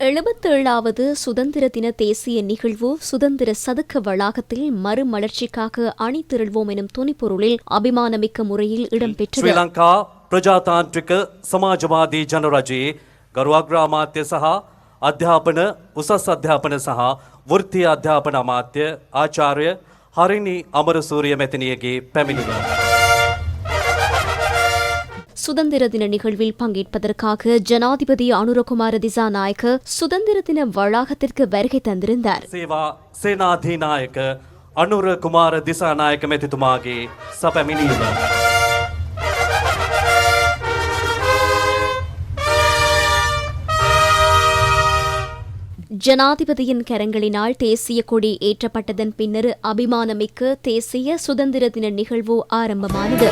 எழுபத்தேழாவது சுதந்திர தின தேசிய நிகழ்வு சுதந்திர சதுக்க வளாகத்தில் மறுமலர்ச்சிக்காக அணி அணிதிரள்வோம் எனும் துணிப்பொருளில் அபிமானமிக்க முறையில் இடம்பெற்றது. ಶ್ರೀಲಂಕಾ பிரஜாதாந்திரிக ಸಮಾಜವಾದಿ ಜನರಾಜಿ ಗರ್ವಾಗ್ರಹ ಅಮಾತ್ಯ ಸಹ ಅಧ್ಯಾಪನ ಉಸಸ್ ಅಧ್ಯಾಪನ ಸಹ ವೃತ್ತಿ ಅಧ್ಯಾಪನ ಅಮಾತ್ಯ ಆಚಾರ್ಯ ಹರಿಣಿ ಅಮರಸೂರ್ಯ ಮೆತನಿಯಗೆ ಪೆಮಿನಿದರು சுதந்திர தின நிகழ்வில் பங்கேற்பதற்காக ஜனாதிபதி அனுரகுமார திசாநாயக்க சுதந்திர தின வளாகத்திற்கு வருகை தந்திருந்தார். சேவா சேனாதிநாயக்க அனுரகுமார திசாநாயக்க மெதித்துமாகி சபமினியுள்ளார் ஜனாதிபதியின் கரங்களினால் தேசிய கொடி ஏற்றப்பட்டதன் பின்னர் அபிமானமிக்க தேசிய சுதந்திர தின நிகழ்வு ஆரம்பமானது.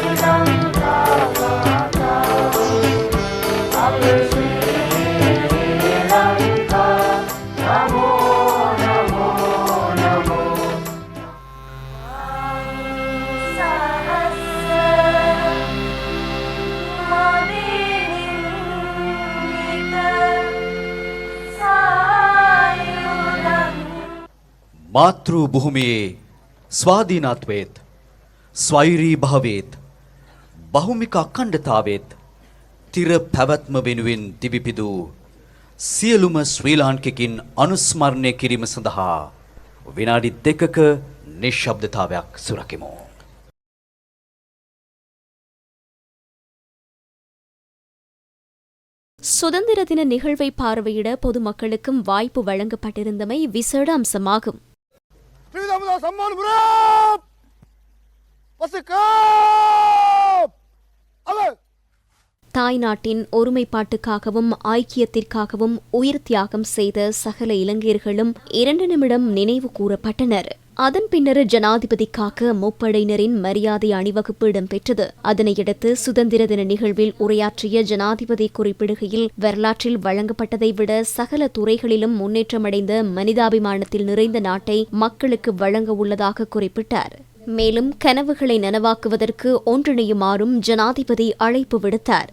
මාතෘ භූමියේ ස්වාධීනත්වයත් ස්වෛරී භාවේත් බහුමික අක්කණ්ඩතාවත් තිර පැවැත්ම වෙනුවෙන් දිවිපිදූ සියලුම ශ්‍රී ලාංකිකින් අනුස්මරණය කිරීම සඳහා විනාඩි දෙකක නිශ්ශබ්දතාවයක් සුරකිමු. சுதந்திர தின நிகழ்வை பார்வையிட பொதுமக்களுக்கும் வாய்ப்பு வழங்கப்பட்டிருந்தமை விசேட அம்சமாகும் ஸ்ரீராமதாஸ் அம்மான் தாய்நாட்டின் ஒருமைப்பாட்டுக்காகவும் ஐக்கியத்திற்காகவும் உயிர் தியாகம் செய்த சகல இளைஞர்களும் இரண்டு நிமிடம் நினைவு கூறப்பட்டனர். அதன் பின்னர் ஜனாதிபதிக்காக முப்படையினரின் மரியாதை அணிவகுப்பு இடம்பெற்றது. அதனையடுத்து சுதந்திர தின நிகழ்வில் உரையாற்றிய ஜனாதிபதி குறிப்பிடுகையில் வரலாற்றில் வழங்கப்பட்டதை விட சகல துறைகளிலும் முன்னேற்றமடைந்த மனிதாபிமானத்தில் நிறைந்த நாட்டை மக்களுக்கு வழங்க உள்ளதாக குறிப்பிட்டார். மேலும் கனவுகளை நனவாக்குவதற்கு ஒன்றிணையுமாறும் ஜனாதிபதி அழைப்பு விடுத்தார்.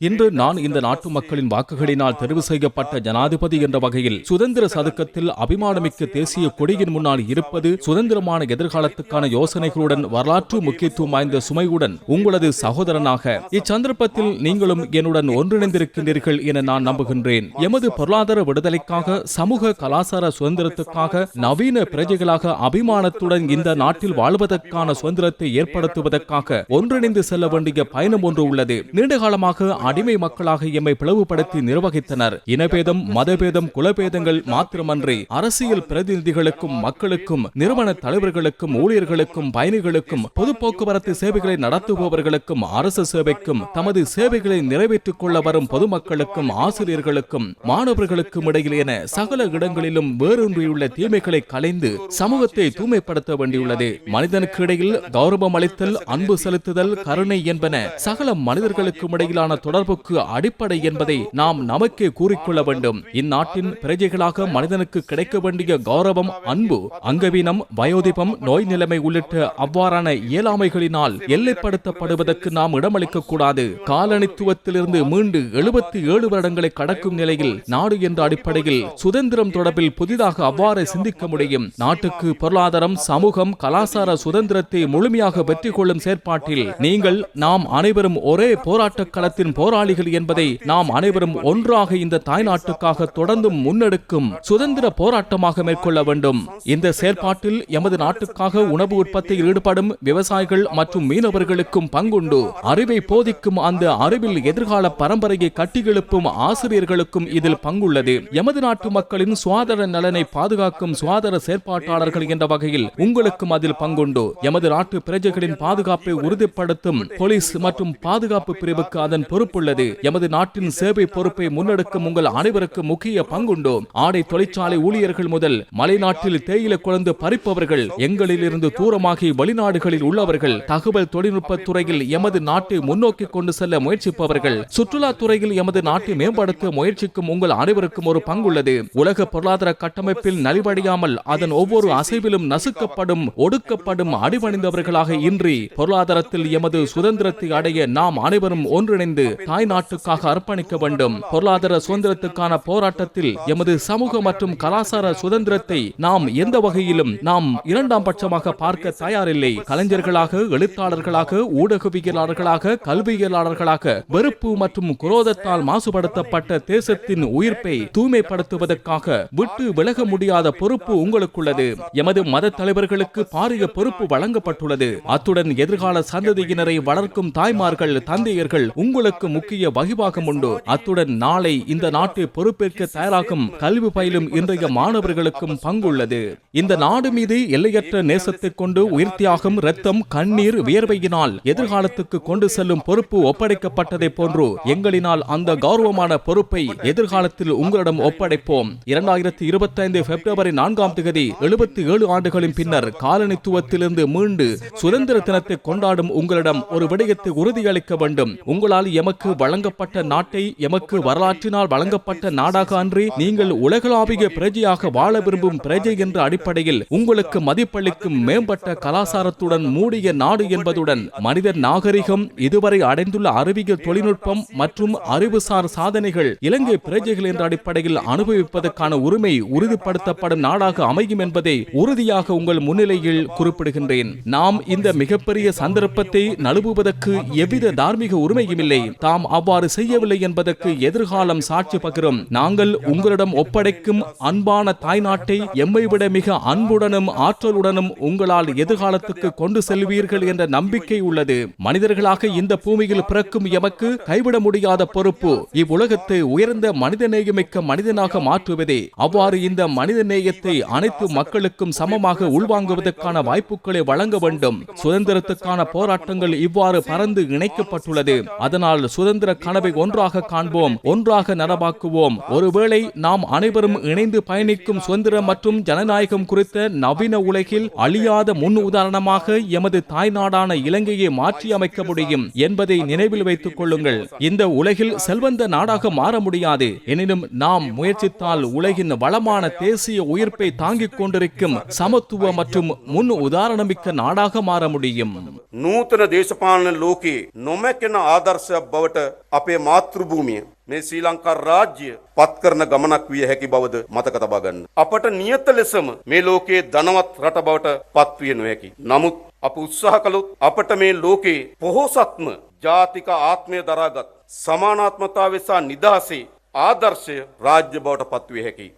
இன்று நான் இந்த நாட்டு மக்களின் வாக்குகளினால் தெரிவு செய்யப்பட்ட ஜனாதிபதி என்ற வகையில் சுதந்திர சதுக்கத்தில் அபிமானமிக்க தேசிய கொடியின் முன்னால் இருப்பது சுதந்திரமான எதிர்காலத்துக்கான யோசனைகளுடன் வரலாற்று முக்கியத்துவம் வாய்ந்த சுமையுடன் உங்களது சகோதரனாக இச்சந்தர்ப்பத்தில் நீங்களும் என்னுடன் ஒன்றிணைந்திருக்கின்றீர்கள் என நான் நம்புகின்றேன். எமது பொருளாதார விடுதலைக்காக சமூக கலாசார சுதந்திரத்துக்காக நவீன பிரஜைகளாக அபிமானத்துடன் இந்த நாட்டில் வாழ்வதற்கான சுதந்திரத்தை ஏற்படுத்துவதற்காக ஒன்றிணைந்து செல்ல வேண்டிய பயணம் ஒன்று உள்ளது. நீண்ட காலமாக அடிமை மக்களாக எம்மை பிளவுபடுத்தி நிர்வகித்தனர். இனபேதம் மதபேதம் குலபேதங்கள் மாத்திரமன்றி அரசியல் பிரதிநிதிகளுக்கும் மக்களுக்கும் நிறுவன தலைவர்களுக்கும் ஊழியர்களுக்கும் பயணிகளுக்கும் பொது போக்குவரத்து சேவைகளை நடத்துபவர்களுக்கும் அரசு சேவைக்கும் தமது சேவைகளை நிறைவேற்றிக் கொள்ள வரும் பொதுமக்களுக்கும் ஆசிரியர்களுக்கும் மாணவர்களுக்கும் இடையில் என சகல இடங்களிலும் வேரூன்றியுள்ள தீமைகளை களைந்து சமூகத்தை தூய்மைப்படுத்த வேண்டியுள்ளது. மனிதனுக்கு இடையில் கௌரவம் அளித்தல் அன்பு செலுத்துதல் கரு கருணை என்பன சகல மனிதர்களுக்கும் இடையிலான தொடர்புக்கு அடிப்படை என்பதை நாம் நமக்கே கூறிக்கொள்ள வேண்டும். இந்நாட்டின் பிரஜைகளாக மனிதனுக்கு கிடைக்க வேண்டிய கௌரவம் அன்பு அங்கவீனம் வயோதிபம் நோய் நிலைமை உள்ளிட்ட அவ்வாறான இயலாமைகளினால் எல்லைப்படுத்தப்படுவதற்கு நாம் இடமளிக்க கூடாது. காலனித்துவத்திலிருந்து மீண்டு எழுபத்தி ஏழு வருடங்களை கடக்கும் நிலையில் நாடு என்ற அடிப்படையில் சுதந்திரம் தொடர்பில் புதிதாக அவ்வாறு சிந்திக்க முடியும். நாட்டுக்கு பொருளாதாரம் சமூகம் கலாசார சுதந்திரத்தை முழுமையாக வெற்றி கொள்ளும் செயற்பாட்டில் நீங்கள் நாம் அனைவரும் ஒரே போராட்டக் களத்தின் போராளிகள் என்பதை நாம் அனைவரும் ஒன்றாக இந்த தாய்நாட்டுக்காக தொடர்ந்தும் முன்னெடுக்கும் சுதந்திர போராட்டமாக மேற்கொள்ள வேண்டும். இந்த செயற்பாட்டில் எமது நாட்டுக்காக உணவு உற்பத்தியில் ஈடுபடும் விவசாயிகள் மற்றும் மீனவர்களுக்கும் பங்குண்டு. அறிவை போதிக்கும் அந்த அறிவில் எதிர்கால பரம்பரையை கட்டியெழுப்பும் ஆசிரியர்களுக்கும் இதில் பங்குள்ளது. எமது நாட்டு மக்களின் சுவாதர நலனை பாதுகாக்கும் சுவாதர செயற்பாட்டாளர்கள் என்ற வகையில் உங்களுக்கும் அதில் பங்குண்டு. எமது நாட்டு பிரஜைகளின் பாதுகாப்பை உறுதிப்படுத்தும் போலீஸ் மற்றும் பாதுகாப்பு பிரிவுக்கு அதன் பொறுப்புள்ளது. எமது நாட்டின் சேவை பொறுப்பை முன்னெடுக்கும் உங்கள் அனைவருக்கும் முக்கிய பங்குண்டு. ஆடை தொழிற்சாலை ஊழியர்கள் முதல் மலைநாட்டில் தேயிலை குழந்து பறிப்பவர்கள் எங்களில் இருந்து தூரமாகி வெளிநாடுகளில் உள்ளவர்கள் தகவல் தொழில்நுட்ப துறையில் எமது நாட்டை முன்னோக்கி கொண்டு செல்ல முயற்சிப்பவர்கள் சுற்றுலா துறையில் எமது நாட்டை மேம்படுத்த முயற்சிக்கும் உங்கள் அனைவருக்கும் ஒரு பங்குள்ளது. உலக பொருளாதார கட்டமைப்பில் நலிவடையாமல் அதன் ஒவ்வொரு அசைவிலும் நசுக்கப்படும் ஒடுக்கப்படும் அடிவணிந்தவர்களாக இன்றி பொருளாதாரத்தில் எமது சுதந்திரத்தை அடைய நாம் அனைவரும் ஒன்றிணைந்து தாய் நாட்டுக்காக அர்ப்பணிக்க வேண்டும். பொருளாதார சுதந்திரத்துக்கான போராட்டத்தில் எமது சமூக மற்றும் கலாச்சார சுதந்திரத்தை நாம் எந்த வகையிலும் நாம் இரண்டாம் பட்சமாக பார்க்க தயாரில்லை. கலைஞர்களாக எழுத்தாளர்களாக ஊடகவியலாளர்களாக கல்வியலாளர்களாக வெறுப்பு மற்றும் குரோதத்தால் மாசுபடுத்தப்பட்ட தேசத்தின் உயிர்ப்பை தூய்மைப்படுத்துவதற்காக விட்டு விலக முடியாத பொறுப்பு உங்களுக்குள்ளது. எமது மத தலைவர்களுக்கு பாரிய பொறுப்பு வழங்கப்பட்டுள்ளது. அத்துடன் எதிர்கால சந்ததியினரை வளர்க்கும் தாய்மார்கள் தந்தையர்கள் உங்களுக்கு முக்கிய வகிபாகம் உண்டு. அத்துடன் நாளை இந்த நாட்டை பொறுப்பேற்க தயாராகும் கல்வி பயிலும் இன்றைய மாணவர்களுக்கும் பங்குள்ளது. இந்த நாடு மீது எல்லையற்ற நேசத்தை கொண்டு உயிர் ரத்தம் கண்ணீர் வியர்வையினால் எதிர்காலத்துக்கு கொண்டு செல்லும் பொறுப்பு ஒப்படைக்கப்பட்டதை போன்று எங்களினால் அந்த கௌரவமான பொறுப்பை எதிர்காலத்தில் உங்களிடம் ஒப்படைப்போம். இரண்டாயிரத்தி இருபத்தி ஐந்து பிப்ரவரி நான்காம் தேதி எழுபத்தி ஏழு ஆண்டுகளின் பின்னர் காலனித்துவத்திலிருந்து மீண்டு சுதந்திர தினத்தை கொண்டாடும் உங்களிடம் ஒரு விடயத்தை உறுதியளிக்க வேண்டும். உங்களால் எமக்கு வழங்கப்பட்ட நாட்டை எமக்கு வரலாற்றினால் வழங்கப்பட்ட நாடாக அன்றி நீங்கள் உலகளாவிய பிரஜையாக வாழ விரும்பும் பிரஜை என்ற அடிப்படையில் உங்களுக்கு மதிப்பளிக்கும் மேம்பட்ட கலாசாரத்துடன் மூடிய நாடு என்பதுடன் மனித நாகரிகம் இதுவரை அடைந்துள்ள அறிவியல் தொழில்நுட்பம் மற்றும் அறிவுசார் சாதனைகள் இலங்கை பிரஜைகள் என்ற அடிப்படையில் அனுபவிப்பதற்கான உரிமை உறுதிப்படுத்தப்படும் நாடாக அமையும் என்பதை உறுதியாக உங்கள் முன்னிலையில் குறிப்பிடுகின்றேன். நாம் இந்த மிகப்பெரிய சந்தர்ப்பத்தை நழுவுவதற்கு எவ்வித தார்மீக உரிமையும் இல்லை தாம் அவ்வாறு செய்யவில்லை என்பதற்கு எதிர்காலம் சாட்சி பகிரும். நாங்கள் உங்களிடம் ஒப்படைக்கும் அன்பான தாய்நாட்டை எம்மை விட மிக அன்புடனும் ஆற்றலுடனும் உங்களால் எதிர்காலத்துக்கு கொண்டு செல்வீர்கள் என்ற நம்பிக்கை உள்ளது. மனிதர்களாக இந்த பூமியில் பிறக்கும் எமக்கு கைவிட முடியாத பொறுப்பு இவ்வுலகத்தை உயர்ந்த மனிதநேயமிக்க மனிதனாக மாற்றுவதே. அவ்வாறு இந்த மனித நேயத்தை அனைத்து மக்களுக்கும் சமமாக உள்வாங்குவதற்கான வாய்ப்புகளை வழங்க வேண்டும். சுதந்திரத்துக்கான போராட்டங்கள் இவ்வாறு பறந்து இணைக்கப்பட்டுள்ளது. அதனால் சுதந்திர கனவை ஒன்றாக காண்போம் ஒன்றாக நனவாக்குவோம். ஒருவேளை நாம் அனைவரும் இணைந்து பயணிக்கும் சுதந்திரம் மற்றும் ஜனநாயகம் குறித்த நவீன உலகில் அழியாத முன் உதாரணமாக எமது தாய் நாடான இலங்கையை மாற்றியமைக்க முடியும் என்பதை நினைவில் வைத்துக் கொள்ளுங்கள். இந்த உலகில் செல்வந்த நாடாக மாற முடியாது. எனினும் நாம் முயற்சித்தால் உலகின் வளமான தேசிய உயிர்ப்பை தாங்கிக் கொண்டிருக்கும் சமத்துவ மற்றும் முன் உதாரணமிக்க நாடாக மாற முடியும். நூதன தேச දේශපාලන ලෝකයේ නොමැකෙන ආදර්ශයක් බවට අපේ මාතෘභූමිය මේ ශ්‍රී ලංකා රාජ්‍ය පත් කරන ගමනක් විය හැකි බවද මතක තබා ගන්න. අපට නියත ලෙසම මේ ලෝකයේ ධනවත් රට බවට පත්විය නොහැකි. නමුත් අප උත්සාහ කළොත් අපට මේ ලෝකයේ පොහෝසත්ම ජාතික ආත්මය දරාගත් සමානාත්මතාවය සහ නිදහසේ ආදර්ශය රාජ්‍ය බවට පත්විය හැකි.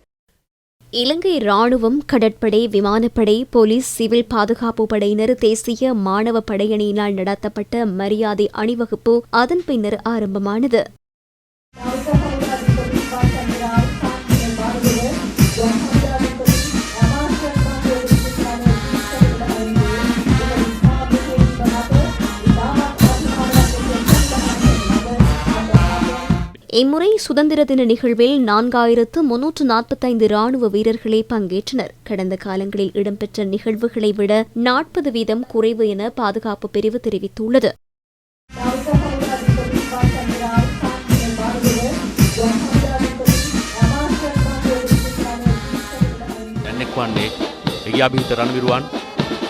இலங்கை ராணுவம் கடற்படை விமானப்படை போலீஸ் சிவில் பாதுகாப்பு படையினர் தேசிய மாணவ படையணியினால் நடத்தப்பட்ட மரியாதை அணிவகுப்பு அதன் பின்னர் ஆரம்பமானது. இம்முறை சுதந்திர தின நிகழ்வில் நான்காயிரத்து முன்னூற்று நாற்பத்தைந்து ராணுவ வீரர்களே பங்கேற்றனர். கடந்த காலங்களில் இடம்பெற்ற நிகழ்வுகளை விட நாற்பது வீதம் குறைவு என பாதுகாப்பு பிரிவு தெரிவித்துள்ளது. रणवीरवान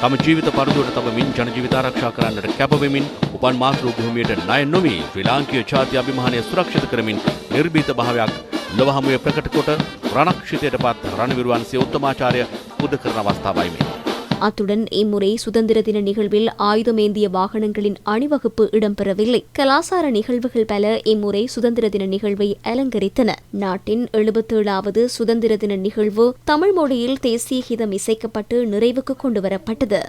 තම ජීවිත පරදුවට තබමින් ජන ජීවිත ආරක්ෂා කරන්නට කැපවෙමින් උපන් මාතෘ භූමියට ණය නොවී ශ්‍රී ලාංකීය ජාති අභිමානය සුරක්ෂිත කරමින් නිර්භීත භාවයක් ලොව හමුවේ ප්‍රකට කොට රණක්ෂිතයට පත් රණවිරුවන් සිය උත්තමාචාරය පුද කරන අවස්ථාවයි මේ. அத்துடன் இம்முறை சுதந்திர தின நிகழ்வில் ஆயுதமேந்திய வாகனங்களின் அணிவகுப்பு இடம்பெறவில்லை. கலாசார நிகழ்வுகள் பல இம்முறை சுதந்திர தின நிகழ்வை அலங்கரித்தன. நாட்டின் எழுபத்தேழாவது சுதந்திர தின நிகழ்வு தமிழ் மொழியில் தேசிய கீதம் இசைக்கப்பட்டு நிறைவுக்கு கொண்டுவரப்பட்டது.